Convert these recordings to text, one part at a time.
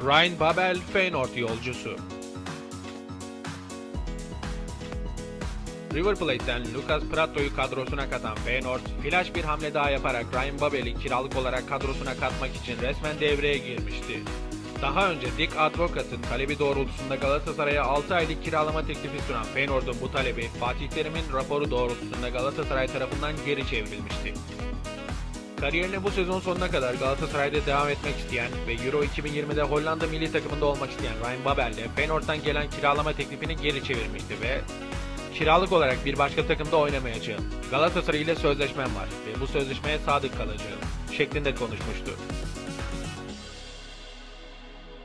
Ryan Babel Feyenoord yolcusu. River Plate'den Lucas Pratto'yu kadrosuna katan Feyenoord, flash bir hamle daha yaparak Ryan Babel'i kiralık olarak kadrosuna katmak için resmen devreye girmişti. Daha önce Dick Advocat'ın talebi doğrultusunda Galatasaray'a 6 aylık kiralama teklifi sunan Feyenoord'un bu talebi Fatih Terim'in raporu doğrultusunda Galatasaray tarafından geri çevrilmişti. Kariyerine bu sezon sonuna kadar Galatasaray'da devam etmek isteyen ve Euro 2020'de Hollanda milli takımında olmak isteyen Ryan Babel de Feyenoord'dan gelen kiralama teklifini geri çevirmişti ve kiralık olarak bir başka takımda oynamayacağım. Galatasaray ile sözleşmem var ve bu sözleşmeye sadık kalacağım şeklinde konuşmuştu.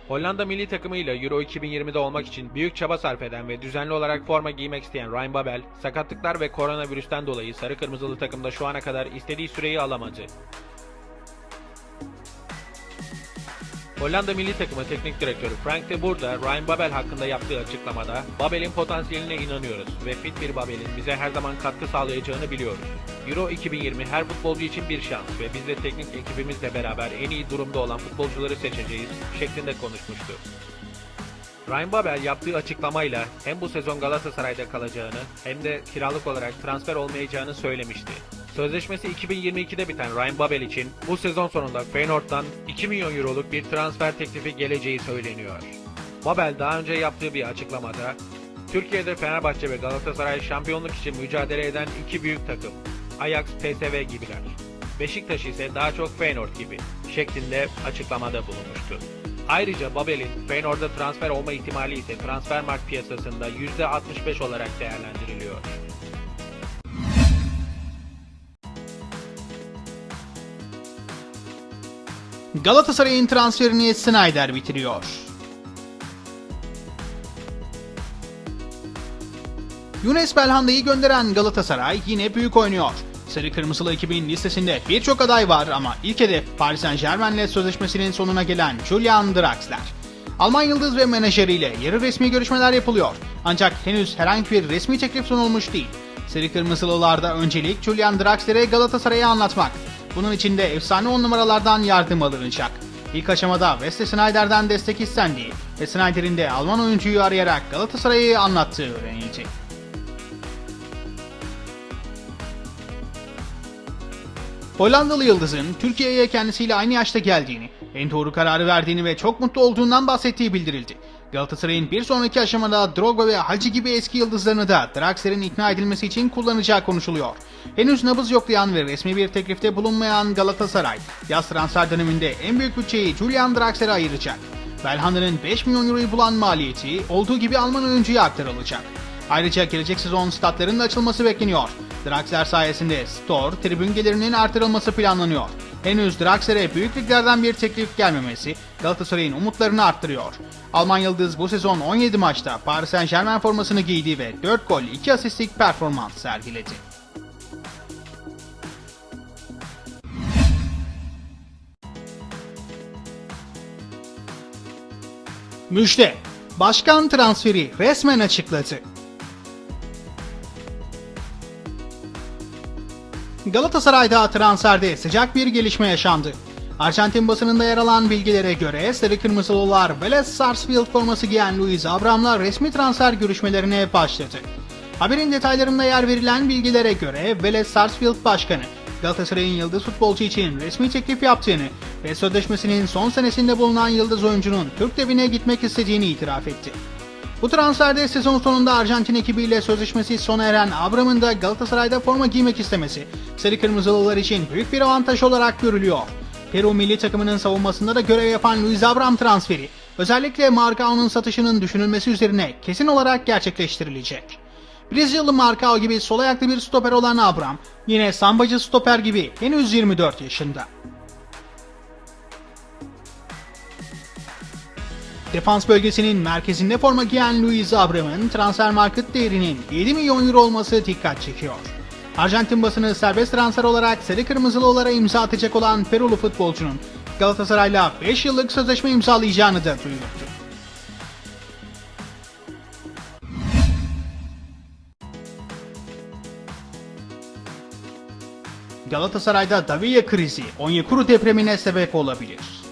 Hollanda milli takımıyla Euro 2020'de olmak için büyük çaba sarf eden ve düzenli olarak forma giymek isteyen Ryan Babel, sakatlıklar ve koronavirüsten dolayı sarı kırmızılı takımda şu ana kadar istediği süreyi alamadı. Hollanda milli takımı teknik direktörü Frank de Boer da Ryan Babel hakkında yaptığı açıklamada Babel'in potansiyeline inanıyoruz ve fit bir Babel'in bize her zaman katkı sağlayacağını biliyoruz. Euro 2020 her futbolcu için bir şans ve biz de teknik ekibimizle beraber en iyi durumda olan futbolcuları seçeceğiz şeklinde konuşmuştu. Ryan Babel yaptığı açıklamayla hem bu sezon Galatasaray'da kalacağını hem de kiralık olarak transfer olmayacağını söylemişti. Sözleşmesi 2022'de biten Ryan Babel için bu sezon sonunda Feyenoord'dan 2 milyon euroluk bir transfer teklifi geleceği söyleniyor. Babel daha önce yaptığı bir açıklamada Türkiye'de Fenerbahçe ve Galatasaray şampiyonluk için mücadele eden iki büyük takım. Ajax, PSV gibiler. Beşiktaş ise daha çok Feyenoord gibi şeklinde açıklamada bulunmuştu. Ayrıca Babel'in Feyenoord'a transfer olma ihtimali ise Transfermarkt piyasasında %65 olarak değerlendiriliyor. Galatasaray'ın transferini Snyder bitiriyor. Yunus Belhanda'yı gönderen Galatasaray yine büyük oynuyor. Sarı Kırmızılı ekibin listesinde birçok aday var ama ilk hedef Paris Saint Germain'le sözleşmesinin sonuna gelen Julian Draxler. Alman yıldız ve menajeriyle yarı resmi görüşmeler yapılıyor. Ancak henüz herhangi bir resmi teklif sunulmuş değil. Sarı Kırmızılılarda öncelik Julian Draxler'e Galatasaray'ı anlatmak. Bunun için de efsane on numaralardan yardım alınacak. İlk aşamada Wesley Sneijder'den destek istendiği ve Sneijder'in de Alman oyuncuyu arayarak Galatasaray'ı anlattığı öğrenildi. Hollandalı Yıldız'ın Türkiye'ye kendisiyle aynı yaşta geldiğini, en doğru kararı verdiğini ve çok mutlu olduğundan bahsettiği bildirildi. Galatasaray'ın bir sonraki aşamada Drogba ve Hacı gibi eski yıldızlarını da Draxler'in ikna edilmesi için kullanacağı konuşuluyor. Henüz nabız yoklayan ve resmi bir teklifte bulunmayan Galatasaray, yaz transfer döneminde en büyük bütçeyi Julian Draxler'e ayıracak. Belhanda'nın 5 milyon euroyu bulan maliyeti olduğu gibi Alman oyuncuya aktarılacak. Ayrıca gelecek sezon statların açılması bekleniyor. Draxler sayesinde store, tribün gelirinin artırılması planlanıyor. Henüz Draxler'e büyük liglerden bir teklif gelmemesi Galatasaray'ın umutlarını arttırıyor. Alman Yıldız bu sezon 17 maçta Paris Saint Germain formasını giydi ve 4 gol 2 asistlik performans sergiledi. Müjde! Başkan transferi resmen açıkladı. Galatasaray'da transferde sıcak bir gelişme yaşandı. Arjantin basınında yer alan bilgilere göre Sarı Kırmızılılar Vélez Sarsfield forması giyen Luis Abram'la resmi transfer görüşmelerine başladı. Haberin detaylarında yer verilen bilgilere göre Vélez Sarsfield Başkanı Galatasaray'ın yıldız futbolcu için resmi teklif yaptığını ve sözleşmesinin son senesinde bulunan yıldız oyuncunun Türk devine gitmek istediğini itiraf etti. Bu transferde sezon sonunda Arjantin ekibiyle sözleşmesi sona eren Abram'ın da Galatasaray'da forma giymek istemesi Sarı Kırmızılılar için büyük bir avantaj olarak görülüyor. Peru milli takımının savunmasında da görev yapan Luis Abram transferi özellikle Marcao'nun satışının düşünülmesi üzerine kesin olarak gerçekleştirilecek. Brezilyalı Marcao gibi sol ayaklı bir stoper olan Abram yine sambacı stoper gibi henüz 24 yaşında. Defans bölgesinin merkezinde forma giyen Luis Abram'ın transfer market değerinin 7 milyon euro olması dikkat çekiyor. Arjantin basını serbest transfer olarak sarı kırmızılılara imza atacak olan Perulu futbolcunun Galatasaray'la 5 yıllık sözleşme imzalayacağını da duyurdu. Galatasaray'da Davia krizi Onyekuru depremine sebep olabilir.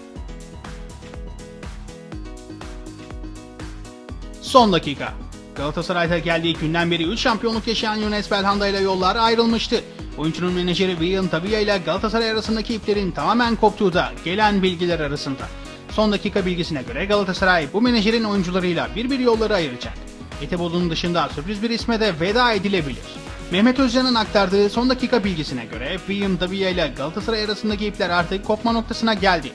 Son dakika. Galatasaray'da geldiği günden beri 3 şampiyonluk yaşayan Yunus Belhanda ile yollar ayrılmıştı. Oyuncunun menajeri William Tabia ile Galatasaray arasındaki iplerin tamamen koptuğu da gelen bilgiler arasında. Son dakika bilgisine göre Galatasaray bu menajerin oyuncularıyla bir bir yolları ayıracak. Eteboğlu'nun dışında sürpriz bir isme de veda edilebilir. Mehmet Özcan'ın aktardığı son dakika bilgisine göre William Tabia ile Galatasaray arasındaki ipler artık kopma noktasına geldi.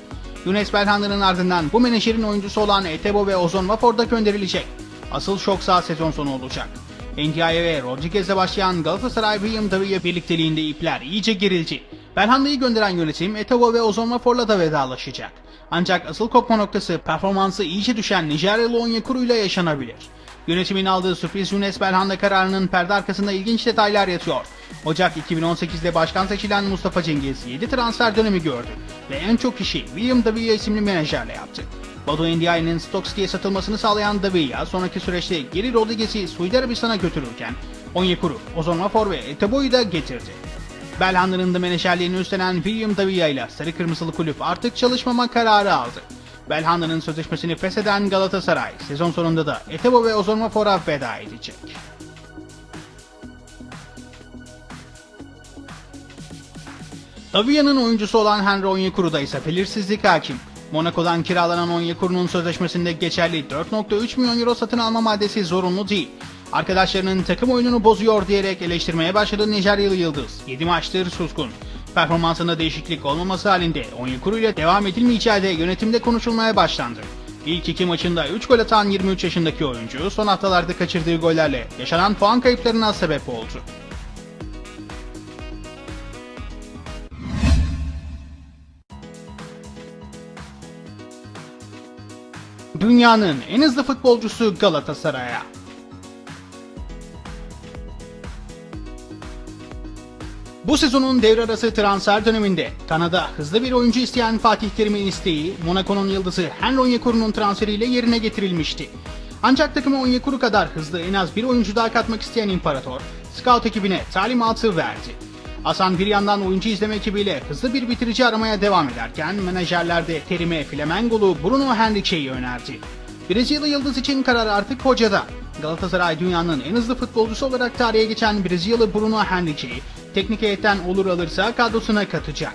Yunus Belhanda'nın ardından bu menajerin oyuncusu olan Etebo ve Ozon Vapor'da gönderilecek. Asıl şoksa sezon sonu olacak. Ndiaye ve Rodriguez'le başlayan Galatasaray William Davia birlikteliğinde ipler iyice gerildi. Belhanda'yı gönderen yönetim Etebo ve Ozon Vapor'la da vedalaşacak. Ancak asıl kopma noktası performansı iyice düşen Nijeryalı Onyekuru ile yaşanabilir. Yönetimin aldığı sürpriz Yunus Belhanda kararının perde arkasında ilginç detaylar yatıyor. Ocak 2018'de başkan seçilen Mustafa Cengiz 7 transfer dönemi gördü ve en çok işi William Davia isimli menajerle yaptı. Badu Ndiaye'nin Stoke satılmasını sağlayan Davia sonraki süreçte geri Rodriguez'i Suudi Arabistan'a götürürken Onyekuru, Ozon Vafor ve Etebo'yu da getirdi. Belhanda'nın da menajerliğini üstlenen William Davia ile Sarı Kırmızılı Kulüp artık çalışmama kararı aldı. Belhanda'nın sözleşmesini fesheden Galatasaray sezon sonunda da Etebo ve Ozon Vafor'a veda edecek. Davia'nın oyuncusu olan Henry Onyekuru'da ise belirsizlik hakim. Monaco'dan kiralanan Onyekuru'nun sözleşmesinde geçerli 4.3 milyon euro satın alma maddesi zorunlu değil. Arkadaşlarının takım oyununu bozuyor diyerek eleştirmeye başladı Nijeryalı Yıldız. 7 maçtır suskun. Performansında değişiklik olmaması halinde Onyekuru ile devam edilmeyeceği de yönetimde konuşulmaya başlandı. İlk iki maçında 3 gol atan 23 yaşındaki oyuncu son haftalarda kaçırdığı gollerle yaşanan puan kayıplarına sebep oldu. Dünyanın en hızlı futbolcusu Galatasaray'a. Bu sezonun devre arası transfer döneminde Kanada hızlı bir oyuncu isteyen Fatih Terim'in isteği Monaco'nun yıldızı Henry Onyekuru'nun transferiyle yerine getirilmişti. Ancak takıma Onyekuru kadar hızlı en az bir oyuncu daha katmak isteyen İmparator, scout ekibine talimatı verdi. Hasan bir yandan oyuncu izleme ekibiyle hızlı bir bitirici aramaya devam ederken menajerler de Terim'e Flamengo'lu Bruno Henrique'yi önerdi. Brezilyalı yıldız için karar artık hocada. Galatasaray dünyanın en hızlı futbolcusu olarak tarihe geçen Brezilyalı Bruno Henrique'yi teknik heyetten olur alırsa kadrosuna katacak.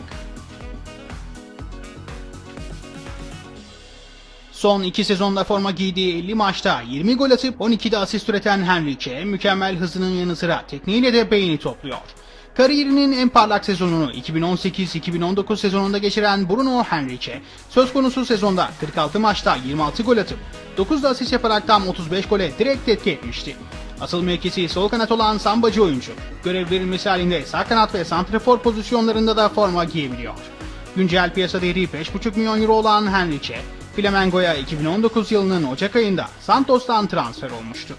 Son iki sezonda forma giydiği 50 maçta 20 gol atıp 12'de asist üreten Henrique mükemmel hızının yanı sıra tekniğiyle de beğeni topluyor. Kariyerinin en parlak sezonunu 2018-2019 sezonunda geçiren Bruno Henrique, söz konusu sezonda 46 maçta 26 gol atıp 9 da asist yaparak tam 35 gole direkt etki etmişti. Asıl mevkisi sol kanat olan sambacı oyuncu. Görev verilmesi halinde sağ kanat ve santrafor pozisyonlarında da forma giyebiliyor. Güncel piyasa değeri 5,5 milyon euro olan Henrique, Flamengo'ya 2019 yılının Ocak ayında Santos'tan transfer olmuştu.